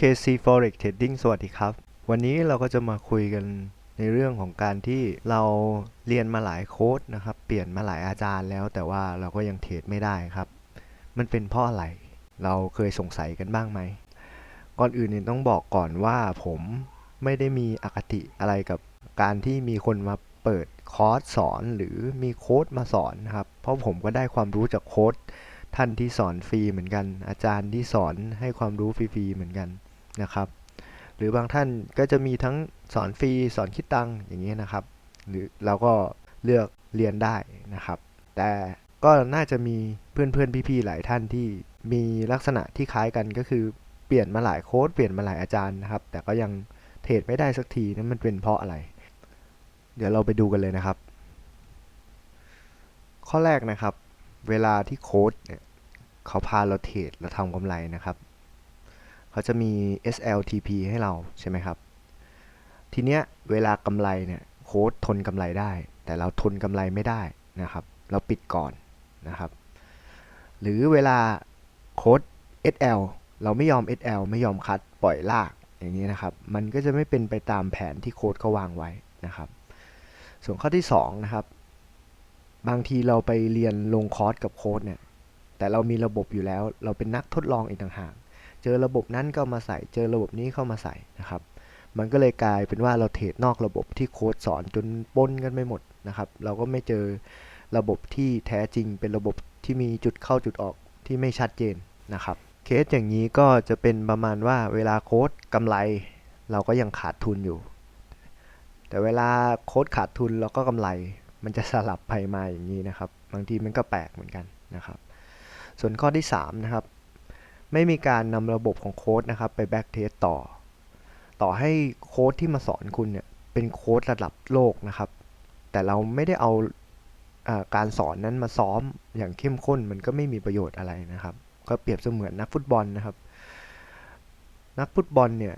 KC Forex Trading สวัสดีครับ วันนี้เราก็จะมาคุยกันในเรื่องของการที่เราเรียนมาหลายโค้ดนะครับ เปลี่ยนมาหลายอาจารย์แล้ว แต่ว่าเราก็ยังเทรดไม่ได้ครับ มันเป็นเพราะอะไร เราเคยสงสัยกันบ้างไหม ก่อนอื่นเนี่ยต้องบอกก่อนว่าผมไม่ได้มีอคติอะไรกับการที่มีคนมาเปิดคอร์สสอนหรือมีโค้ดมาสอนนะครับ เพราะผมก็ได้ความรู้จากโค้ดท่านที่สอนฟรีเหมือนกัน อาจารย์ที่สอนให้ความรู้ฟรีๆเหมือนกัน นะครับ หรือบางท่านก็จะมีทั้งสอนฟรีสอนคิดตังค์อย่างนี้ยนะครับ หรือเราก็เลือกเรียนได้นะครับ แต่ก็น่าจะมีเพื่อนๆพี่ๆหลายท่านที่มีลักษณะที่คล้ายกันก็คือเปลี่ยนมาหลายโค้ดเปลี่ยนมาหลายอาจารย์นะครับ แต่ก็ยังเทรดไม่ได้สักทีนั้นมันเป็นเพราะอะไร เดี๋ยวเราไปดูกันเลยนะครับ ข้อแรกนะครับ เวลาที่โค้ดเนี่ยเขาพาเราเทรดเราทำกำไรนะครับ เขาจะมี SLTP ให้เราใช่ไหมครับ ทีเนี้ยเวลากำไรเนี่ยโค้ดทนกำไรได้ แต่เราทนกำไรไม่ได้นะครับ เราปิดก่อนนะครับ หรือเวลาโค้ด SL เราไม่ยอม SL ไม่ยอมคัดปล่อยลากอย่างนี้นะครับ มันก็จะไม่เป็นไปตามแผนที่โค้ดเขาวางไว้นะครับ ส่วนข้อที่2นะครับ บางทีเราไปเรียนลงคอร์สกับโค้ดเนี่ย แต่เรามีระบบอยู่แล้ว เราเป็นนักทดลองอีกต่างหาก เจอระบบนั้นก็มาใส่ เจอระบบนี้เข้ามาใส่นะครับ มันก็เลยกลายเป็นว่าเราเทรดนอกระบบที่โค้ดสอนจนปนกันไปหมดนะครับ เราก็ไม่เจอระบบที่แท้จริงเป็นระบบที่มีจุดเข้าจุดออกที่ไม่ชัดเจนนะครับ เคสอย่างนี้ก็จะเป็นประมาณว่าเวลาโค้ดกำไร เราก็ยังขาดทุนอยู่ แต่เวลาโค้ดขาดทุนเราก็กำไร มันจะสลับไปมาอย่างนี้นะครับ บางทีมันก็แปลกเหมือนกันนะครับ ส่วนข้อที่3นะครับ ไม่มีการนำระบบของโค้ดนะครับไปแบ็กเทสต่อ ต่อให้โค้ดที่มาสอนคุณเนี่ยเป็นโค้ดระดับโลกนะครับ แต่เราไม่ได้เอาอาการสอนนั้นมาซ้อมอย่างเข้มข้นมันก็ไม่มีประโยชน์อะไรนะครับ ก็เปรียบเสมือนนักฟุตบอลนะครับ นักฟุตบอลเนี่ย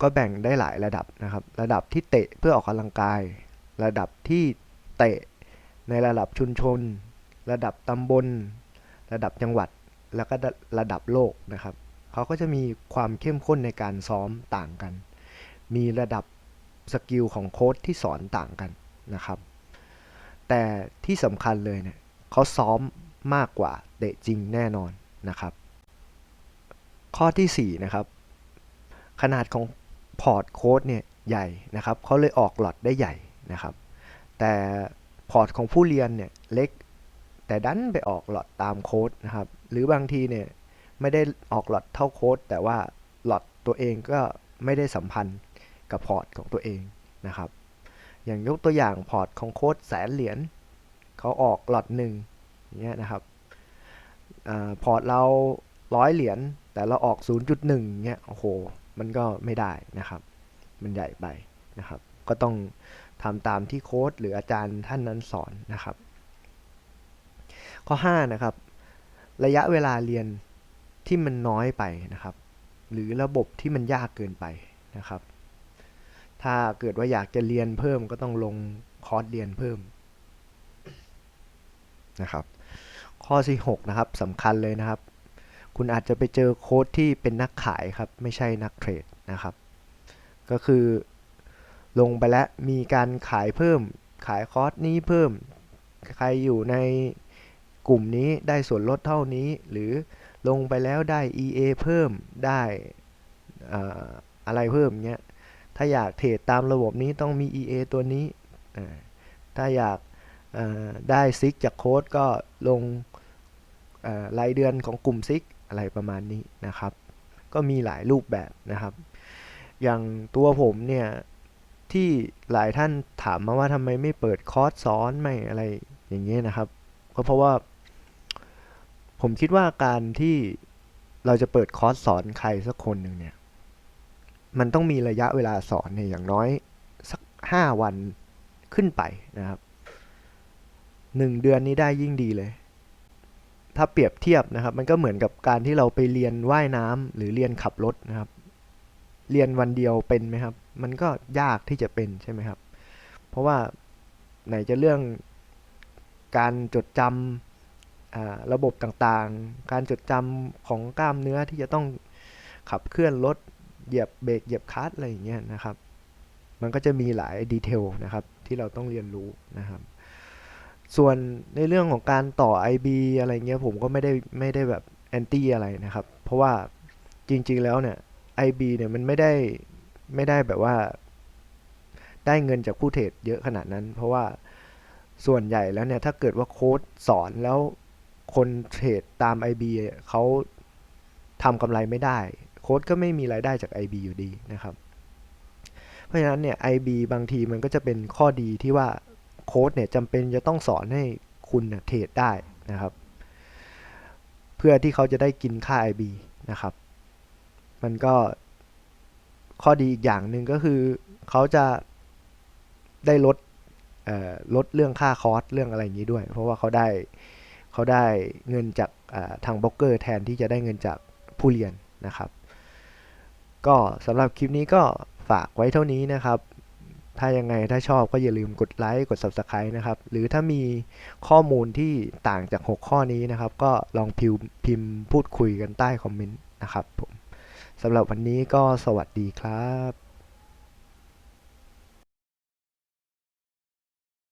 ก็แบ่งได้หลายระดับนะครับ ระดับที่เตะเพื่อออกกำลังกาย ระดับที่เตะในระดับชุมชน ระดับตำบล ระดับจังหวัด แล้วก็ระดับโลกนะครับ เขาก็จะมีความเข้มข้นในการซ้อมต่างกัน มีระดับสกิลของโค้ชที่สอนต่างกันนะครับ แต่ที่สำคัญเลยเนี่ยเขาซ้อมมากกว่าเตะจริงแน่นอนนะครับ ข้อที่ 4 นะครับ ขนาดของพอร์ตโค้ดเนี่ยใหญ่นะครับเขาเลยออกหลอดได้ใหญ่นะครับ แต่พอร์ตของผู้เรียนเนี่ยเล็กแต่ดันไปออกหลอดตามโค้ดนะครับ หรือบางทีเนี่ยไม่ได้ออกหลอดเท่าโค้ดแต่ว่าหลอดตัวเองก็ไม่ได้สัมพันธ์กับพอร์ตของตัวเองนะครับ อย่างยกตัวอย่างพอร์ตของโค้ดแสนเหรียญเขาออกหลอดหนึ่งเงี้ยนะครับอพอร์ตเราร้อยเหรียญแต่เราออก 0.1เงี้ยโอ้โห มันก็ไม่ได้นะครับ มันใหญ่ไปนะครับ ก็ต้องทำตามที่โค้ดหรืออาจารย์ท่านนั้นสอนนะครับ ข้อ 5 นะครับ ระยะเวลาเรียนที่มันน้อยไปนะครับ หรือระบบที่มันยากเกินไปนะครับ ถ้าเกิดว่าอยากจะเรียนเพิ่มก็ต้องลงคอร์สเรียนเพิ่มนะครับ ข้อที่6นะครับสำคัญเลยนะครับ คุณอาจจะไปเจอโค้ดที่เป็นนักขายครับ ไม่ใช่นักเทรดนะครับ ก็คือลงไปแล้วมีการขายเพิ่มขายคอร์สนี้เพิ่ม ใครอยู่ใน กลุ่มนี้ได้ส่วนลดเท่านี้ หรือลงไปแล้วได้ EA เพิ่มได้อ่าอะไรเพิ่มเงี้ย ถ้าอยากเทรดตามระบบนี้ต้องมี EA ตัวนี้ ถ้าอยากได้ซิกจากโค้ดก็ลงรายเดือนของกลุ่มซิกอะไรประมาณนี้นะครับ ก็มีหลายรูปแบบนะครับ อย่างตัวผมเนี่ย ที่หลายท่านถามมาว่าทำไมไม่เปิดคอร์สสอนไม่อะไรอย่างเงี้ยนะครับ ก็เพราะว่า ผมคิดว่าการที่เราจะเปิดคอร์สสอนใครสักคนหนึ่งเนี่ย มันต้องมีระยะเวลาสอนเนี่ยอย่างน้อยสักห้าวันขึ้นไปนะครับหนึ่งเดือนนี้ได้ยิ่งดีเลย ถ้าเปรียบเทียบนะครับ มันก็เหมือนกับการที่เราไปเรียนว่ายน้ำหรือเรียนขับรถนะครับ เรียนวันเดียวเป็นไหมครับ มันก็ยากที่จะเป็นใช่ไหมครับ เพราะว่าไหนจะเรื่องการจดจำอ่า ระบบต่างๆ การจดจำของกล้ามเนื้อที่จะต้องขับเคลื่อนรถเหยียบเบรกเหยียบคลัตช์อะไรอย่างเงี้ยนะครับ มันก็จะมีหลายดีเทลนะครับที่เราต้องเรียนรู้นะครับ ส่วนในเรื่องของการต่อ IB อะไรเงี้ยผมก็ไม่ได้ไม่ได้แบบแอนตี้อะไรนะครับ เพราะว่าจริงๆแล้วเนี่ย IB เนี่ยมันไม่ได้ไม่ได้แบบว่า ได้เงินจากผู้เทรดเยอะขนาดนั้น เพราะว่าส่วนใหญ่แล้วเนี่ยถ้าเกิดว่าโค้ดสอนแล้ว คนเทรดตาม IB เขาทำกำไรไม่ได้ โค้ดก็ไม่มีรายได้จาก IB อยู่ดีนะครับ เพราะฉะนั้นเนี่ย IB บางทีมันก็จะเป็นข้อดีที่ว่าโค้ดเนี่ยจำเป็นจะต้องสอนให้คุณเทรดได้นะครับ เพื่อที่เขาจะได้กินค่า IB นะครับ มันก็ข้อดีอีกอย่างหนึ่งก็คือเขาจะได้ลดลดเรื่องค่าคอร์สเรื่องอะไรอย่างนี้ด้วย เพราะว่าเขาได้ เขาได้เงินจากทางบล็อกเกอร์แทนที่จะได้เงินจากผู้เรียนนะครับ ก็สำหรับคลิปนี้ก็ฝากไว้เท่านี้นะครับ ถ้ายังไงถ้าชอบก็อย่าลืมกดไลค์กด Subscribe นะครับ หรือถ้ามีข้อมูลที่ต่างจาก 6 ข้อนี้นะครับ ก็ลองพิมพ์พิมพ์พูดคุยกันใต้คอมเมนต์นะครับผมสำหรับวันนี้ก็สวัสดีครับ